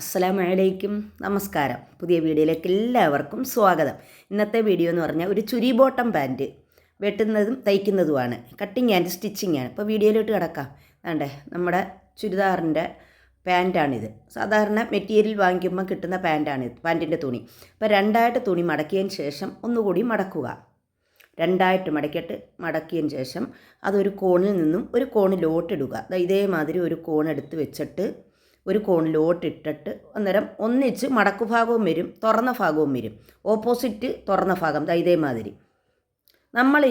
അസ്സലാമു അലൈക്കും നമസ്കാരം. പുതിയ വീഡിയോയിലേക്ക് എല്ലാവർക്കും സ്വാഗതം. ഇന്നത്തെ വീഡിയോ എന്ന് പറഞ്ഞാൽ ഒരു ചുരി ബോട്ടം പാന്റ് വെട്ടുന്നതും തയ്ക്കുന്നതുമാണ്. കട്ടിങ് ആൻഡ് സ്റ്റിച്ചിങ് ആണ്. ഇപ്പോൾ വീഡിയോയിലോട്ട് കിടക്കാം. വേണ്ടേ നമ്മുടെ ചുരിദാറിന്റെ പാന്റാണിത്. സാധാരണ മെറ്റീരിയൽ വാങ്ങിക്കുമ്പോൾ കിട്ടുന്ന പാന്റാണിത് പാന്റിന്റെ തുണി. അപ്പോൾ രണ്ടായിട്ട് തുണി മടക്കിയതിന് ശേഷം ഒന്നുകൂടി മടക്കുക. രണ്ടായിട്ട് മടക്കിയിട്ട് മടക്കിയതിന് ശേഷം അതൊരു കോണിൽ നിന്നും ഒരു കോണിലോട്ടിടുക. ഇതേമാതിരി ഒരു കോൺ കോണെടുത്ത് വെച്ചിട്ട് ഒരു കോണിലോട്ടിട്ടിട്ട് അന്നേരം ഒന്നിച്ച് മടക്കു ഭാഗവും വരും തുറന്ന ഭാഗവും വരും. ഓപ്പോസിറ്റ് തുറന്ന ഭാഗം ഇതേമാതിരി. നമ്മൾ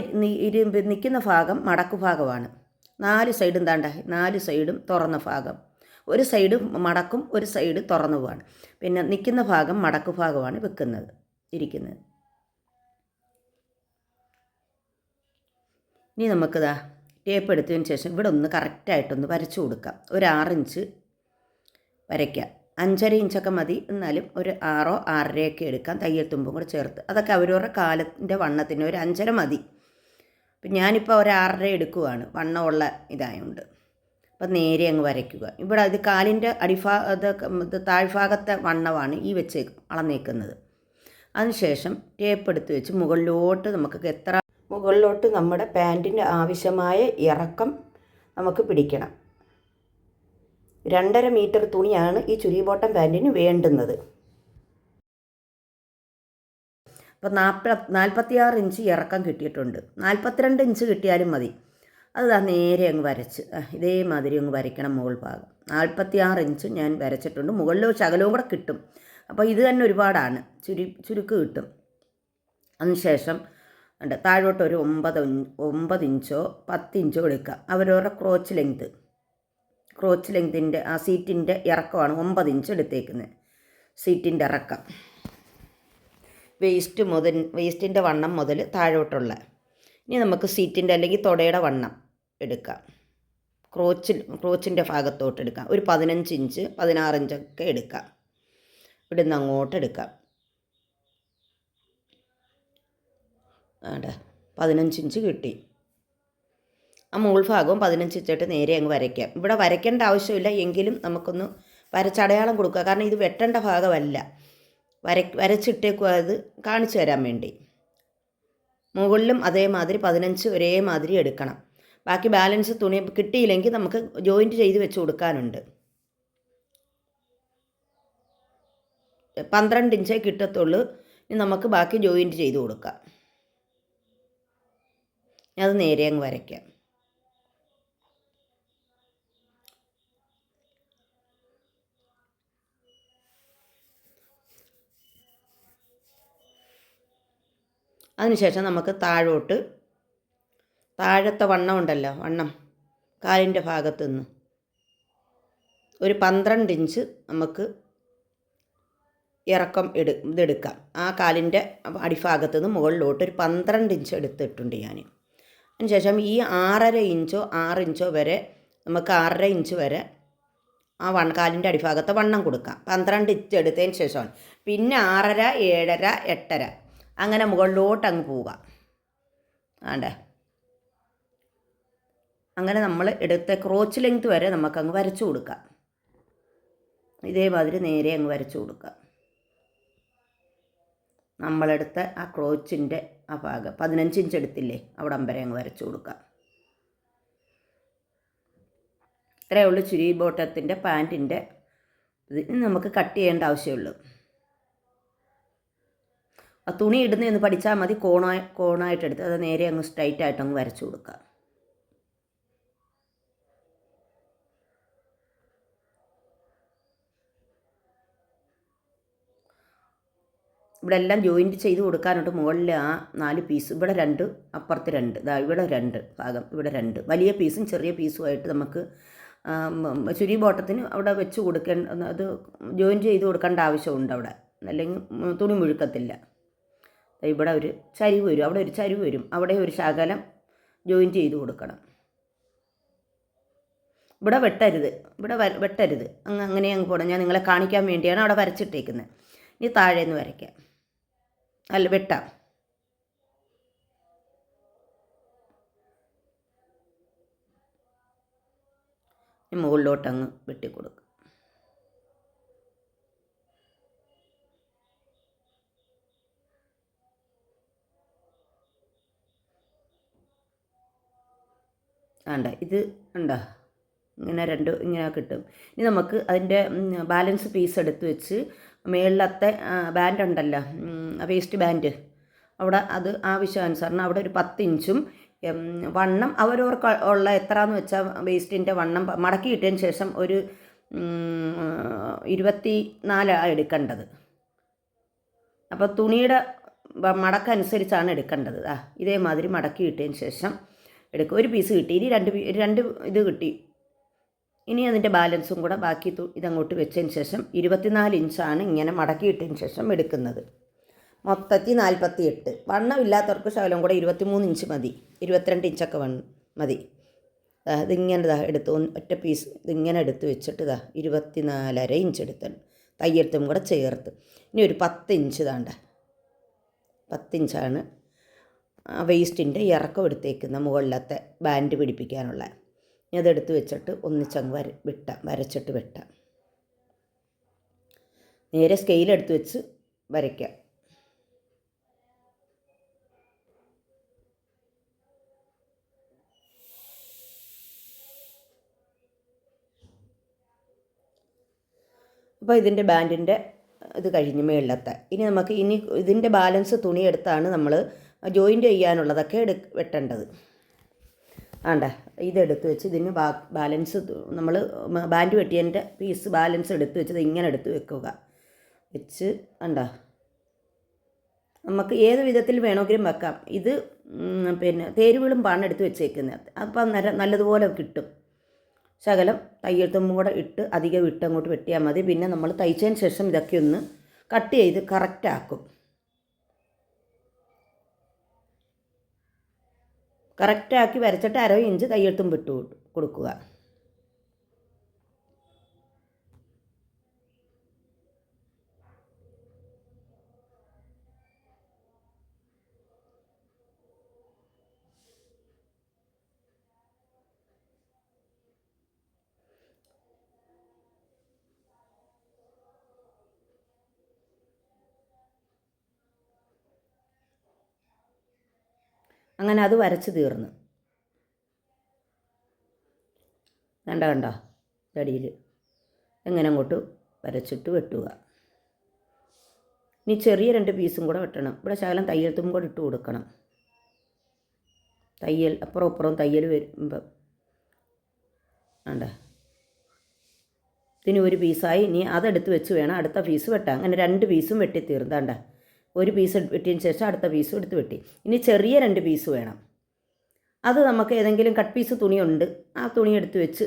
നിൽക്കുന്ന ഭാഗം മടക്കു ഭാഗമാണ്. നാല് സൈഡും താണ്ട നാല് സൈഡും തുറന്ന ഭാഗം. ഒരു സൈഡ് മടക്കും ഒരു സൈഡ് തുറന്നു പോവാണ്. പിന്നെ നിൽക്കുന്ന ഭാഗം മടക്കു ഭാഗമാണ് വെക്കുന്നത് ഇരിക്കുന്നത്. ഇനി നമുക്കിതാ ടേപ്പ് എടുത്തതിന് ശേഷം ഇവിടെ ഒന്ന് കറക്റ്റായിട്ടൊന്ന് വരച്ചു കൊടുക്കാം. ഒരു ആറിഞ്ച് വരയ്ക്കാം അഞ്ചര ഇഞ്ചൊക്കെ മതി. എന്നാലും ഒരു ആറോ ആറരയൊക്കെ എടുക്കാം. തയ്യൽ തുമ്പും കൂടെ ചേർത്ത്. അതൊക്കെ അവരവരുടെ കാലത്തിന്റെ വണ്ണത്തിന് ഒരു അഞ്ചര മതി. അപ്പം ഞാനിപ്പോൾ ഒരു ആറര എടുക്കുവാണ്. വണ്ണമുള്ള ഇതായതുകൊണ്ട് അപ്പം നേരെ അങ്ങ് വരയ്ക്കുക. ഇവിടെ ഇത് കാലിന്റെ അടിഭാ ഇത് താഴ്ഭാഗത്തെ വണ്ണമാണ് ഈ വെച്ച് അളന്നേക്കുന്നത്. അതിനുശേഷം ടേപ്പ് എടുത്ത് വെച്ച് മുകളിലോട്ട് നമുക്ക് എത്ര മുകളിലോട്ട് നമ്മുടെ പാന്റിന്റെ ആവശ്യമായ ഇറക്കം നമുക്ക് പിടിക്കണം. രണ്ടര മീറ്റർ തുണിയാണ് ഈ ചുരി ബോട്ടം പാന്റിന് വേണ്ടുന്നത്. അപ്പോൾ നാൽപ്പ നാൽപ്പത്തിയാറ് ഇഞ്ച് ഇറക്കം കിട്ടിയിട്ടുണ്ട്. നാൽപ്പത്തിരണ്ട് ഇഞ്ച് കിട്ടിയാലും മതി. അത് നേരെ അങ്ങ് വരച്ച്. ഇതേമാതിരി അങ്ങ് വരയ്ക്കണം മുകൾ ഭാഗം. നാൽപ്പത്തിയാറ് ഇഞ്ച് ഞാൻ വരച്ചിട്ടുണ്ട്. മുകളിൽ ശകലവും കൂടെ കിട്ടും. അപ്പോൾ ഇത് തന്നെ ഒരുപാടാണ്. ചുരു ചുരുക്ക് കിട്ടും. അതിനുശേഷം ഉണ്ട് താഴോട്ട് ഒരു ഒമ്പത് ഒമ്പത് ഇഞ്ചോ പത്ത് ഇഞ്ചോ എടുക്കുക അവരവരുടെ ക്രോച്ച് ലെങ്ത്. ക്രോച്ച് ലെങ്തിന്റെ ആ സീറ്റിന്റെ ഇറക്കമാണ് ഒമ്പത് ഇഞ്ച് എടുത്തേക്കുന്നത്. സീറ്റിന്റെ ഇറക്കം. വേസ്റ്റ് മുതൽ വേസ്റ്റിന്റെ വണ്ണം മുതൽ താഴോട്ടുള്ള. ഇനി നമുക്ക് സീറ്റിന്റെ അല്ലെങ്കിൽ തുടയുടെ വണ്ണം എടുക്കാം. ക്രോച്ചിൽ ക്രോച്ചിന്റെ ഭാഗത്തോട്ട് എടുക്കാം. ഒരു പതിനഞ്ച് ഇഞ്ച് പതിനാറ് ഇഞ്ചൊക്കെ എടുക്കാം. ഇവിടുന്ന് അങ്ങോട്ട് എടുക്കാം. ആടെ പതിനഞ്ച് ഇഞ്ച് കിട്ടി. ആ മുകൾ ഭാഗവും പതിനഞ്ച് ഇഞ്ചിട്ട് നേരെ അങ്ങ് വരയ്ക്കാം ഇവിടെ വരയ്ക്കേണ്ട ആവശ്യമില്ല എങ്കിലും നമുക്കൊന്ന് വരച്ചടയാളം കൊടുക്കുക. കാരണം ഇത് വെട്ടേണ്ട ഭാഗമല്ല. വര വരച്ചിട്ടേക്കും അത് കാണിച്ചു തരാൻ വേണ്ടി. മുകളിലും അതേമാതിരി പതിനഞ്ച് ഒരേമാതിരി എടുക്കണം. ബാക്കി ബാലൻസ് തുണി കിട്ടിയില്ലെങ്കിൽ നമുക്ക് ജോയിന്റ് ചെയ്ത് വെച്ച് കൊടുക്കാനുണ്ട്. പന്ത്രണ്ട് ഇഞ്ചേ കിട്ടത്തുള്ളൂ. ഇനി നമുക്ക് ബാക്കി ജോയിന്റ് ചെയ്ത് കൊടുക്കാം. അത് നേരെ അങ്ങ് വരയ്ക്കാം. അതിനുശേഷം നമുക്ക് താഴോട്ട് താഴത്തെ വണ്ണം ഉണ്ടല്ലോ വണ്ണം. കാലിന്റെ ഭാഗത്തു നിന്ന് ഒരു പന്ത്രണ്ട് ഇഞ്ച് നമുക്ക് ഇറക്കം എടു ഇതെടുക്കാം. ആ കാലിന്റെ അടിഭാഗത്ത് നിന്ന് മുകളിലോട്ട് ഒരു പന്ത്രണ്ട് ഇഞ്ച് എടുത്തിട്ടുണ്ട് ഞാൻ. അതിനുശേഷം ഈ ആറര ഇഞ്ചോ ആറ് ഇഞ്ചോ വരെ നമുക്ക് ആറര ഇഞ്ച് വരെ ആ വൺ കാലിന്റെ അടിഭാഗത്ത് വണ്ണം കൊടുക്കാം. പന്ത്രണ്ട് ഇഞ്ച് എടുത്തതിന് ശേഷമാണ്. പിന്നെ ആറര ഏഴര എട്ടര. അങ്ങനെ മുകളിലോട്ട് അങ്ങ് പോവുക. ആണ്ടേ? അങ്ങനെ നമ്മൾ എടുത്ത ക്രോച്ച് ലെങ്ത് വരെ നമുക്കങ്ങ് വരച്ചു കൊടുക്കാം ഇതേമാതിരി നേരെ അങ്ങ് വരച്ചു കൊടുക്കാം നമ്മളെടുത്ത ആ ക്രോച്ചിന്റെ ആ ഭാഗം പതിനഞ്ച് ഇഞ്ച് എടുത്തില്ലേ അവിടെ വരെ അങ്ങ് വരച്ചു കൊടുക്കാം ഇത്രയേ ഉള്ളൂ ചുരി ബോട്ടത്തിന്റെ പാന്റിന്റെ ഇത്. നമുക്ക് കട്ട് ചെയ്യേണ്ട ആവശ്യമുള്ളൂ. തുണി ഇടുന്ന ഇടുന്നതെന്ന് പഠിച്ചാൽ മതി കോണായി കോണായിട്ടെടുത്ത് അത് നേരെ അങ്ങ് സ്ട്രൈറ്റ് ആയിട്ട് അങ്ങ് വരച്ചു കൊടുക്കുക. ഇവിടെ എല്ലാം ജോയിന്റ് ചെയ്ത് കൊടുക്കാനുണ്ട്. മുകളിൽ ആ നാല് പീസ് ഇവിടെ രണ്ട് അപ്പുറത്ത് രണ്ട്. ഇതാ ഇവിടെ രണ്ട് ഭാഗം ഇവിടെ രണ്ട്. വലിയ പീസും ചെറിയ പീസും ആയിട്ട് നമുക്ക് ചുരി ബോട്ടത്തിന് അവിടെ വെച്ച് കൊടുക്കേണ്ട അത് ജോയിൻ ചെയ്ത് കൊടുക്കേണ്ട ആവശ്യമുണ്ട് അവിടെ. അല്ലെങ്കിൽ തുണി മുഴുക്കത്തില്ല. ഇവിടെ ഒരു ചരിവ് വരും അവിടെ ഒരു ചരിവ് വരും. അവിടെ ഒരു ശകലം ജോയിൻ ചെയ്ത് കൊടുക്കണം. ഇവിടെ വെട്ടരുത് ഇവിടെ വെട്ടരുത്. അങ്ങ് അങ്ങനെ അങ്ങ് പോകണം ഞാൻ നിങ്ങളെ കാണിക്കാൻ വേണ്ടിയാണ് അവിടെ വരച്ചിട്ടേക്കുന്നത്. ഇനി താഴെ നിന്ന് വരയ്ക്കാം. അല്ല വെട്ടാം. മുകളിലോട്ടങ്ങ് മുകളിലോട്ട് വേണ്ട ഇത് ഉണ്ടോ ഇങ്ങനെ രണ്ട് ഇങ്ങനെ കിട്ടും. ഇനി നമുക്ക് അതിന്റെ ബാലൻസ് പീസ് എടുത്ത് വെച്ച് മേളിലത്തെ ബാൻഡ് ഉണ്ടല്ലോ വേസ്റ്റ് ബാൻഡ് അവിടെ അത് ആവശ്യാനുസരണം അവിടെ ഒരു പത്ത് ഇഞ്ചും വണ്ണം അവരവർക്ക് ഉള്ള എത്രയെന്ന് വെച്ചാൽ വേസ്റ്റിന്റെ വണ്ണം മടക്കി ഇട്ടതിന് ശേഷം ഒരു ഇരുപത്തി നാലാണ് എടുക്കേണ്ടത്. അപ്പോൾ തുണിയുടെ മടക്കനുസരിച്ചാണ് എടുക്കേണ്ടത്. ആ ഇതേമാതിരി മടക്കി ഇട്ടതിന് ശേഷം എടുക്കുക ഒരു പീസ് കിട്ടി. ഇനി രണ്ട് രണ്ട് ഇത് കിട്ടി. ഇനി അതിന്റെ ബാലൻസും കൂടെ ബാക്കി ഇതങ്ങോട്ട് വെച്ചതിന് ശേഷം ഇരുപത്തിനാല് ഇഞ്ചാണ് ഇങ്ങനെ മടക്കിയിട്ടതിന് ശേഷം എടുക്കുന്നത്. മൊത്തത്തിൽ നാൽപ്പത്തി എട്ട് വണ്ണമില്ലാത്തവർക്ക് ശകലം കൂടെ ഇരുപത്തിമൂന്ന് ഇഞ്ച് മതി. ഇരുപത്തിരണ്ട് ഇഞ്ചൊക്കെ വണ്ണം മതി. ഇതിങ്ങനെ ഇതാ എടുത്ത് ഒറ്റ പീസ് ഇതിങ്ങനെ എടുത്ത് വെച്ചിട്ട് ഇതാ ഇരുപത്തിനാലര ഇഞ്ച് എടുത്തിട്ടുണ്ട് തയ്യൽത്തും കൂടെ ചേർത്ത്. ഇനി ഒരു പത്ത് ഇഞ്ച് താണ്ട പത്തിഞ്ചാണ് വേസ്റ്റിന്റെ ഇറക്കം എടുത്തേക്കുന്ന മുകളിലത്തെ ബാൻഡ് പിടിപ്പിക്കാനുള്ള. അതെടുത്ത് വെച്ചിട്ട് ഒന്നിച്ചങ്ങ് വര വിട്ട വരച്ചിട്ട് വെട്ടാം. നേരെ സ്കെയിലെടുത്ത് വെച്ച് വരയ്ക്കാം. അപ്പോൾ ഇതിന്റെ ബാൻഡിന്റെ ഇത് കഴിഞ്ഞ് മേളിലത്തെ. ഇനി നമുക്ക് ഇനി ഇതിന്റെ ബാലൻസ് തുണിയെടുത്താണ് നമ്മൾ ജോയിന്റ് ചെയ്യാനുള്ളതൊക്കെ എടു വെട്ടേണ്ടത്. ആണ്ട ഇതെടുത്ത് വെച്ച് ഇതിന് ബാ ബാലൻസ് നമ്മൾ ബാൻഡ് വെട്ടിയതിന്റെ പീസ് ബാലൻസ് എടുത്ത് വെച്ച് ഇത് ഇങ്ങനെ എടുത്ത് വെക്കുക. വെച്ച് ആണ്ട. നമുക്ക് ഏത് വിധത്തിൽ വേണമെങ്കിലും വെക്കാം. ഇത് പിന്നെ തേരുവിളും പാണ് എടുത്ത് വെച്ചേക്കുന്നത് അപ്പം അന്നേരം നല്ലതുപോലെ കിട്ടും. ശകലം തയ്യൽത്തുമ്പും കൂടെ ഇട്ട് അധികം ഇട്ട് അങ്ങോട്ട് വെട്ടിയാൽ മതി. പിന്നെ നമ്മൾ തയ്ച്ചതിന് ശേഷം ഇതൊക്കെ ഒന്ന് കട്ട് ചെയ്ത് കറക്റ്റ് കറക്റ്റാക്കി വരച്ചിട്ട് അര ഇഞ്ച് കൈയെടുത്തും വിട്ടു കൊടുക്കുക. അങ്ങനെ അത് വരച്ച് തീർന്നു. കണ്ട കണ്ടോ? തടിയിൽ എങ്ങനെ അങ്ങോട്ട് വരച്ചിട്ട് വെട്ടുക. ഇനി ചെറിയ രണ്ട് പീസും കൂടെ വെട്ടണം. ഇവിടെ ശകലം തയ്യൽത്തും കൂടെ ഇട്ട് കൊടുക്കണം. തയ്യൽ അപ്പുറം അപ്പുറം തയ്യൽ വരുമ്പം. വേണ്ടേ ഇതിന് ഒരു പീസായി. ഇനി അതെടുത്ത് വെച്ച് വേണം അടുത്ത പീസ് വെട്ടാം അങ്ങനെ രണ്ട് പീസും വെട്ടി തീർന്നാണ്ട ഒരു പീസ് വെട്ടിയതിന് ശേഷം അടുത്ത പീസും എടുത്ത് വെട്ടി. ഇനി ചെറിയ രണ്ട് പീസ് വേണം. അത് നമുക്ക് ഏതെങ്കിലും കട്ട് പീസ് തുണിയുണ്ട്. ആ തുണി എടുത്ത് വെച്ച്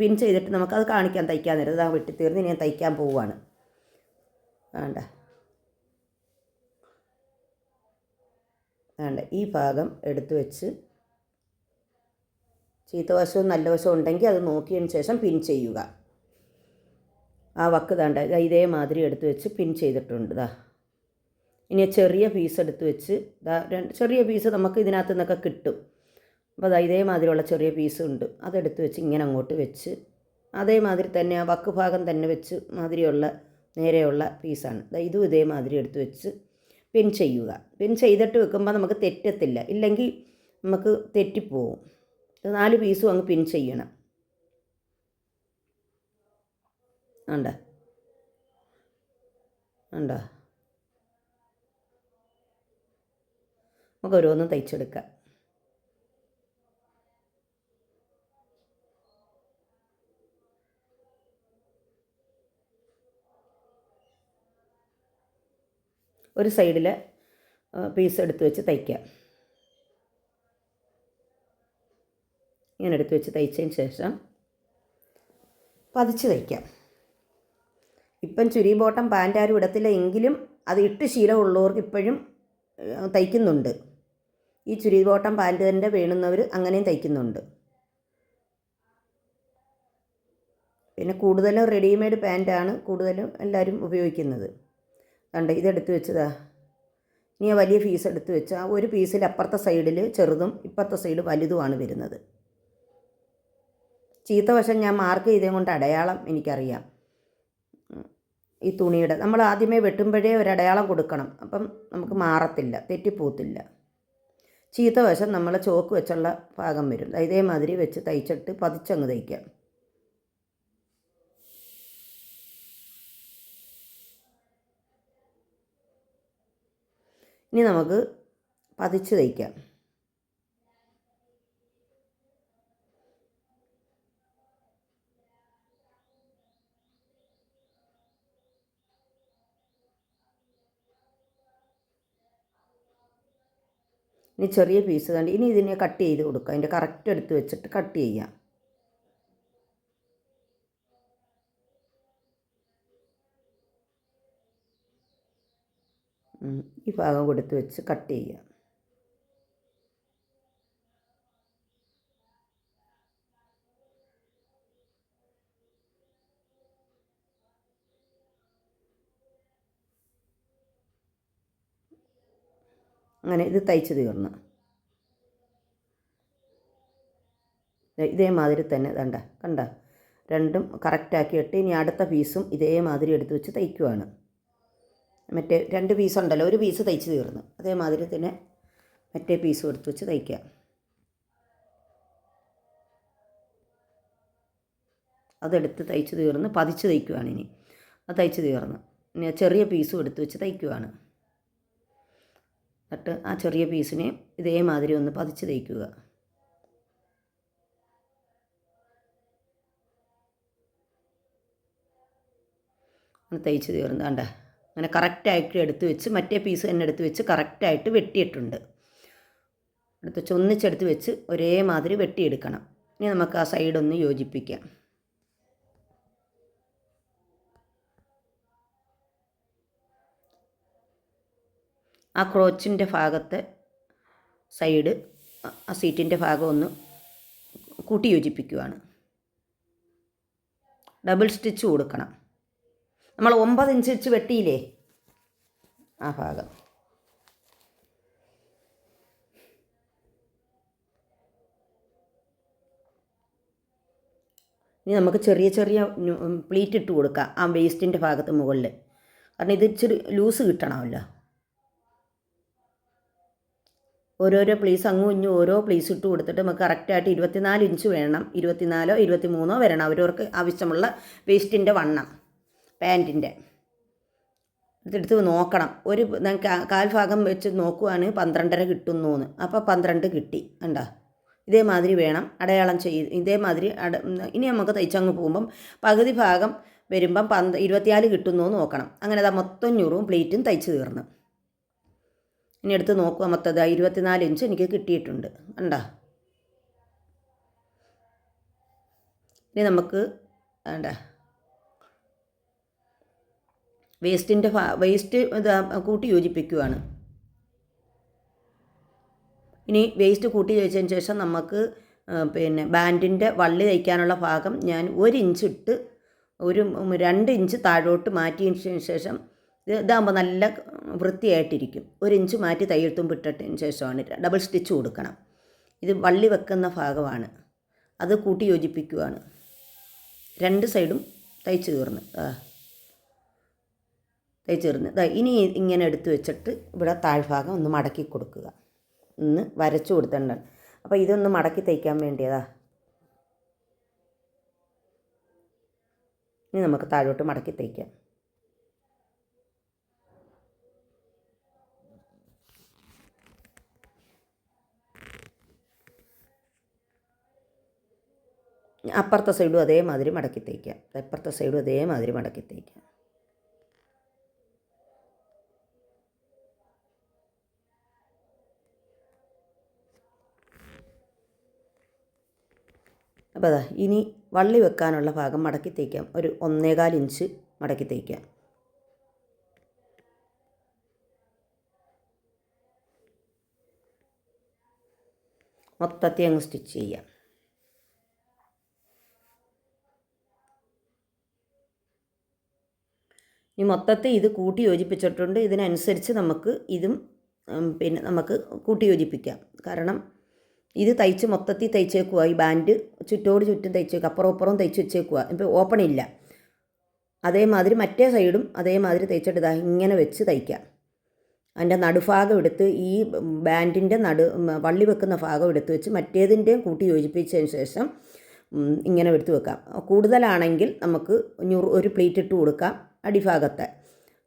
പിൻ ചെയ്തിട്ട് നമുക്ക് അത് കാണിക്കാൻ തയ്ക്കാൻ നേരം. ഇതാ വെട്ടി തീർന്ന് ഞാൻ തയ്ക്കാൻ പോവുകയാണ് വേണ്ട വേണ്ട ഈ ഭാഗം എടുത്ത് വെച്ച് ചീത്തവശവും നല്ല വശവും ഉണ്ടെങ്കിൽ അത് നോക്കിയതിന് ശേഷം പിൻ ചെയ്യുക. ആ വക്ക് താണ്ട ഇതേമാതിരി എടുത്ത് വെച്ച് പിൻ ചെയ്തിട്ടുണ്ട്. ദാ. ഇനി ചെറിയ പീസ് എടുത്ത് വെച്ച് രണ്ട് ചെറിയ പീസ് നമുക്ക് ഇതിനകത്ത് നിന്നൊക്കെ കിട്ടും. അപ്പോൾ അത് ഇതേമാതിരിയുള്ള ചെറിയ പീസ് ഉണ്ട്. അതെടുത്ത് വെച്ച് ഇങ്ങനെ അങ്ങോട്ട് വെച്ച് അതേമാതിരി തന്നെ ആ വക്ക് ഭാഗം തന്നെ വെച്ച് മാതിരിയുള്ള നേരെയുള്ള പീസാണ് ഇതും ഇതേമാതിരി എടുത്ത് വെച്ച് പിൻ ചെയ്യുക. പിൻ ചെയ്തിട്ട് വെക്കുമ്പോൾ നമുക്ക് തെറ്റത്തില്ല. ഇല്ലെങ്കിൽ നമുക്ക് തെറ്റിപ്പോവും. നാല് പീസും അങ്ങ് പിൻ ചെയ്യണം. ഉണ്ടോ ഉണ്ടോ നമുക്ക് ഓരോന്നും തയ്ച്ചെടുക്കാം. ഒരു സൈഡിൽ പീസ് എടുത്ത് വെച്ച് തയ്ക്കാം. ഇങ്ങനെ എടുത്ത് വെച്ച് തയ്ച്ചതിന് ശേഷം പതിച്ച് തയ്ക്കാം. ഇപ്പം ചുരി ബോട്ടം പാന്റ് ആരും ഇടത്തില്ല എങ്കിലും അത് ഇട്ട് ശീലമുള്ളവർക്ക് ഇപ്പോഴും തയ്ക്കുന്നുണ്ട്. ഈ ചുരി ബോട്ടം പാന്റ് തന്നെ വേണുന്നവർ അങ്ങനെയും തയ്ക്കുന്നുണ്ട്. പിന്നെ കൂടുതലും റെഡിമെയ്ഡ് പാന്റാണ് കൂടുതലും എല്ലാവരും ഉപയോഗിക്കുന്നത്. കണ്ട് ഇതെടുത്ത് വെച്ചതാ. ഇനി ആ വലിയ പീസ് എടുത്ത് വെച്ചാൽ ഒരു പീസിൽ അപ്പുറത്തെ സൈഡിൽ ചെറുതും ഇപ്പുറത്തെ സൈഡ് വലുതുമാണ് വരുന്നത്. ചീത്ത വശം ഞാൻ മാർക്ക് ചെയ്തേ കൊണ്ട് അടയാളം എനിക്കറിയാം. ഈ തുണിയുടെ. നമ്മൾ ആദ്യമേ വെട്ടുമ്പോഴേ ഒരു അടയാളം കൊടുക്കണം. അപ്പം നമുക്ക് മാറത്തില്ല തെറ്റിപ്പോത്തില്ല. ചീത്ത വശം നമ്മൾ ചോക്ക് വെച്ചുള്ള ഭാഗം വരും. ഇതേമാതിരി വെച്ച് തയ്ച്ചിട്ട് പതിച്ചങ്ങ് തയ്ക്കാം ഇനി നമുക്ക് പതിച്ച് തയ്ക്കാം. ഇനി ചെറിയ പീസ് കണ്ട് ഇനി ഇതിനെ കട്ട് ചെയ്ത് കൊടുക്കുക അതിന്റെ കറക്റ്റ് എടുത്ത് വെച്ചിട്ട് കട്ട് ചെയ്യാം. ഈ ഭാഗം കൊടുത്ത് വെച്ച് കട്ട് ചെയ്യാം. അങ്ങനെ ഇത് തയ്ച്ചു തീർന്നു. ഇതേമാതിരി തന്നെ കണ്ട കണ്ട. രണ്ടും കറക്റ്റാക്കിയിട്ട് ഇനി അടുത്ത പീസും ഇതേമാതിരി എടുത്ത് വെച്ച് തയ്ക്കുവാണ്. മറ്റേ രണ്ട് പീസ് ഉണ്ടല്ലോ ഒരു പീസ് തയ്ച്ച് തീർന്നു. അതേമാതിരി തന്നെ മറ്റേ പീസും എടുത്ത് വെച്ച് തയ്ക്കാം അതെടുത്ത് തയ്ച്ച് തീർന്ന് പതിച്ച് തയ്ക്കുവാണ് ഇനി. അത് തയ്ച്ച് തീർന്നു. ഇനി ചെറിയ പീസും എടുത്ത് വെച്ച് തയ്ക്കുവാണ്. എന്നിട്ട് ആ ചെറിയ പീസിനെ ഇതേമാതിരി ഒന്ന് പതിച്ച് തയ്ക്കുക ഒന്ന് തയ്ച്ച് തീർന്നു. കണ്ട? അങ്ങനെ കറക്റ്റായിട്ട് എടുത്ത് വെച്ച് മറ്റേ പീസ് തന്നെ എടുത്ത് വെച്ച് കറക്റ്റായിട്ട് വെട്ടിയിട്ടുണ്ട്. എടുത്ത് വെച്ച് ഒന്നിച്ചെടുത്ത് വെച്ച് ഒരേമാതിരി വെട്ടിയെടുക്കണം. ഇനി നമുക്ക് ആ സൈഡൊന്ന് യോജിപ്പിക്കാം. ആ ക്രോച്ചിന്റെ ഭാഗത്തെ സൈഡ് ആ സീറ്റിന്റെ ഭാഗം ഒന്ന് കൂട്ടി യോജിപ്പിക്കുകയാണ് ഡബിൾ സ്റ്റിച്ച് കൊടുക്കണം. നമ്മൾ ഒമ്പത് ഇഞ്ച് വെച്ച് വെട്ടിയില്ലേ ആ ഭാഗം. ഇനി നമുക്ക് ചെറിയ ചെറിയ പ്ലീറ്റ് ഇട്ട് കൊടുക്കാം ആ വേസ്റ്റിന്റെ ഭാഗത്ത് മുകളിൽ. കാരണം ഇത് ഇച്ചിരി ലൂസ് കിട്ടണമല്ലോ. ഓരോരോ പ്ലീസ് അങ്ങും ഇഞ്ഞും ഓരോ പ്ലീസ് ഇട്ട് കൊടുത്തിട്ട് നമുക്ക് കറക്റ്റായിട്ട് ഇരുപത്തിനാല് ഇഞ്ച് വേണം. ഇരുപത്തിനാലോ ഇരുപത്തിമൂന്നോ വരണം. അവരവർക്ക് ആവശ്യമുള്ള വേസ്റ്റിന്റെ വണ്ണം. പാന്റിന്റെ ഇതെടുത്ത് നോക്കണം. ഒരു ഞാൻ കാ- ഭാഗം വെച്ച് നോക്കുവാണെങ്കിൽ പന്ത്രണ്ടര കിട്ടുന്നു എന്ന് അപ്പോൾ പന്ത്രണ്ട് കിട്ടി. കണ്ടോ? ഇതേമാതിരി വേണം അടയാളം ചെയ്ത്. ഇതേമാതിരി അട ഇനി നമുക്ക് തയ്ച്ചങ്ങ് പോകുമ്പം പകുതി ഭാഗം വരുമ്പം പന്ത് ഇരുപത്തിനാല് കിട്ടുന്നു നോക്കണം. അങ്ങനെ അതാ മൊത്തം ഞൂറും പ്ലേറ്റും തയ്ച്ച് തീർന്നു. ഇനി എടുത്ത് നോക്കുക മൊത്തം ദാ ഇരുപത്തിനാല് ഇഞ്ച് എനിക്ക് കിട്ടിയിട്ടുണ്ട്. കണ്ടോ? ഇനി നമുക്ക് വേണ്ട വേസ്റ്റിന്റെ വേസ്റ്റ് ഇതാ കൂട്ടി യോജിപ്പിക്കുവാണ്. ഇനി വേസ്റ്റ് കൂട്ടി ചോദിച്ചതിന് ശേഷം നമുക്ക് പിന്നെ ബാൻഡിന്റെ വള്ളി തയ്ക്കാനുള്ള ഭാഗം ഞാൻ ഒരു ഇഞ്ച് ഇട്ട് ഒരു രണ്ട് ഇഞ്ച് താഴോട്ട് മാറ്റിയതിന് ശേഷം ഇത് ഇതാകുമ്പോൾ നല്ല വൃത്തിയായിട്ടിരിക്കും. ഒരു ഇഞ്ച് മാറ്റി തയ്യെഴുത്തും ഇട്ടതിന് ശേഷമാണ് ഡബിൾ സ്റ്റിച്ച് കൊടുക്കണം ഇത് വള്ളി വെക്കുന്ന ഭാഗമാണ്. അത് കൂട്ടി യോജിപ്പിക്കുവാണ്. രണ്ട് സൈഡും തയ്ച്ച് തീർന്ന്. തയ്ച്ച് തീർന്ന്. ഇനി ഇങ്ങനെ എടുത്ത് വെച്ചിട്ട് ഇവിടെ താഴ്ഭാഗം ഒന്ന് മടക്കി കൊടുക്കുക. ഒന്ന് വരച്ചു കൊടുത്തിട്ടുണ്ട് അപ്പോൾ ഇതൊന്ന് മടക്കി തയ്ക്കാൻ വേണ്ടിയതാ. ഇനി നമുക്ക് താഴോട്ട് മടക്കി തയ്ക്കാം. അപ്പുറത്തെ സൈഡും അതേമാതിരി മടക്കി തേക്കുക. അപ്പുറത്തെ സൈഡും അതേമാതിരി മടക്കി തേക്കുക. അപ്പോൾ അതാ ഇനി വള്ളി വെക്കാനുള്ള ഭാഗം മടക്കി തേക്കാം. ഒരു ഒന്നേകാൽ ഇഞ്ച് മടക്കി തേക്കാം മൊത്തത്തിൽ അങ്ങ് സ്റ്റിച്ച് ചെയ്യാം ഈ മൊത്തത്തെ ഇത് കൂട്ടി യോജിപ്പിച്ചിട്ടുണ്ട്. ഇതിനനുസരിച്ച് നമുക്ക് ഇതും പിന്നെ നമുക്ക് കൂട്ടി യോജിപ്പിക്കാം. കാരണം ഇത് തയ്ച്ച് മൊത്തത്തിൽ തയ്ച്ചേക്കുക ഈ ബാൻഡ് ചുറ്റോട് ചുറ്റും തയ്ച്ചേക്കുക അപ്പുറം അപ്പുറം തയ്ച്ച് വെച്ചേക്കുക ഇപ്പോൾ ഓപ്പൺ ഇല്ല. അതേമാതിരി മറ്റേ സൈഡും അതേമാതിരി തയ്ച്ചിട്ട് ഇതാ ഇങ്ങനെ വെച്ച് തയ്ക്കാം. അതിന്റെ നടുഭാഗം എടുത്ത് ഈ ബാൻഡിന്റെ നടു വള്ളി വെക്കുന്ന ഭാഗം എടുത്ത് വെച്ച് മറ്റേതിന്റെയും കൂട്ടി യോജിപ്പിച്ചതിന് ശേഷം ഇങ്ങനെ എടുത്ത് വെക്കാം. കൂടുതലാണെങ്കിൽ നമുക്ക് ഒരു പ്ലേറ്റ് ഇട്ട് കൊടുക്കാം. അടിഭാഗത്തെ.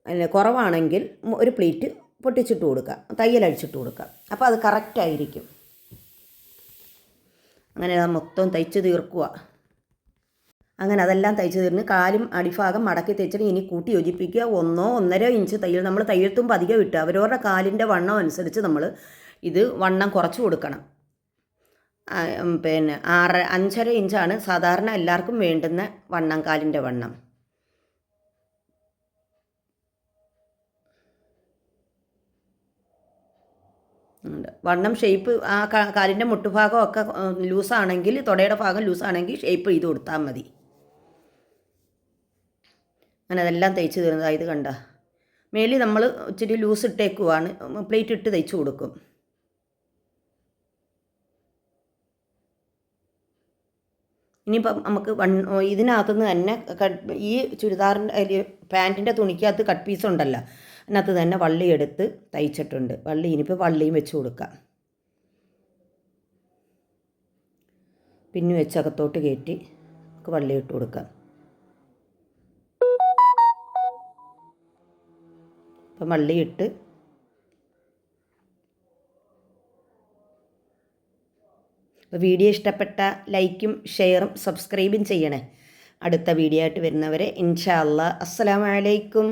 അതിന് കുറവാണെങ്കിൽ ഒരു പ്ലേറ്റ് പൊട്ടിച്ചിട്ട് കൊടുക്കുക. തയ്യൽ അടിച്ചിട്ട് കൊടുക്കുക. അപ്പോൾ അത് കറക്റ്റായിരിക്കും അങ്ങനെ മൊത്തം തയ്ച്ച് തീർക്കുക അങ്ങനെ അതെല്ലാം തയ്ച്ച് തീർന്ന് കാലും അടിഭാഗം മടക്കി തയ്ച്ചിട്ട് ഇനി കൂട്ടി യോജിപ്പിക്കുക. ഒന്നോ ഒന്നര ഇഞ്ച് തയ്യൽ നമ്മൾ തയ്യൽത്തുമ്പോൾ അധികം ഇട്ട് അവരവരുടെ കാലിന്റെ വണ്ണം അനുസരിച്ച് നമ്മൾ ഇത് വണ്ണം കുറച്ച് കൊടുക്കണം. പിന്നെ ആറ് അഞ്ചര ഇഞ്ചാണ് സാധാരണ എല്ലാവർക്കും വേണ്ടുന്ന വണ്ണം കാലിന്റെ വണ്ണം. വണ്ണം ഷേപ്പ് ആ കാലിന്റെ കാലിന്റെ മുട്ടുഭാഗമൊക്കെ ലൂസാണെങ്കിൽ തുടയുടെ ഭാഗം ലൂസാണെങ്കിൽ ഷേപ്പ് ചെയ്ത് കൊടുത്താൽ മതി. അങ്ങനെ അതെല്ലാം തയ്ച്ച് തീർന്നതാ ഇത് കണ്ട. മേലിൽ നമ്മൾ ഇച്ചിരി ലൂസ് ഇട്ടേക്കുവാണ് പ്ലേറ്റ് ഇട്ട് തയ്ച്ച് കൊടുക്കും. ഇനിയിപ്പം നമുക്ക് വൺ ഇതിനകത്തുനിന്ന് തന്നെ ഈ ചുരിദാറിന്റെ പാന്റിന്റെ തുണിക്കകത്ത് കട്ട് പീസ് ഉണ്ടല്ലോ അതിനകത്ത് തന്നെ വള്ളി എടുത്ത് തയ്ച്ചിട്ടുണ്ട്. വള്ളി ഇനിയിപ്പോൾ വള്ളിയും വെച്ച് കൊടുക്കാം. പിന്നു വെച്ച് അകത്തോട്ട് കയറ്റി നമുക്ക് വള്ളി ഇട്ട് കൊടുക്കാം. അപ്പം വള്ളി ഇട്ട് അപ്പോൾ വീഡിയോ ഇഷ്ടപ്പെട്ട ലൈക്കും ഷെയറും സബ്സ്ക്രൈബും ചെയ്യണേ. അടുത്ത വീഡിയോ ആയിട്ട് വരുന്നവരെ ഇൻഷാ അല്ലാ അസ്സലാമു അലൈക്കും.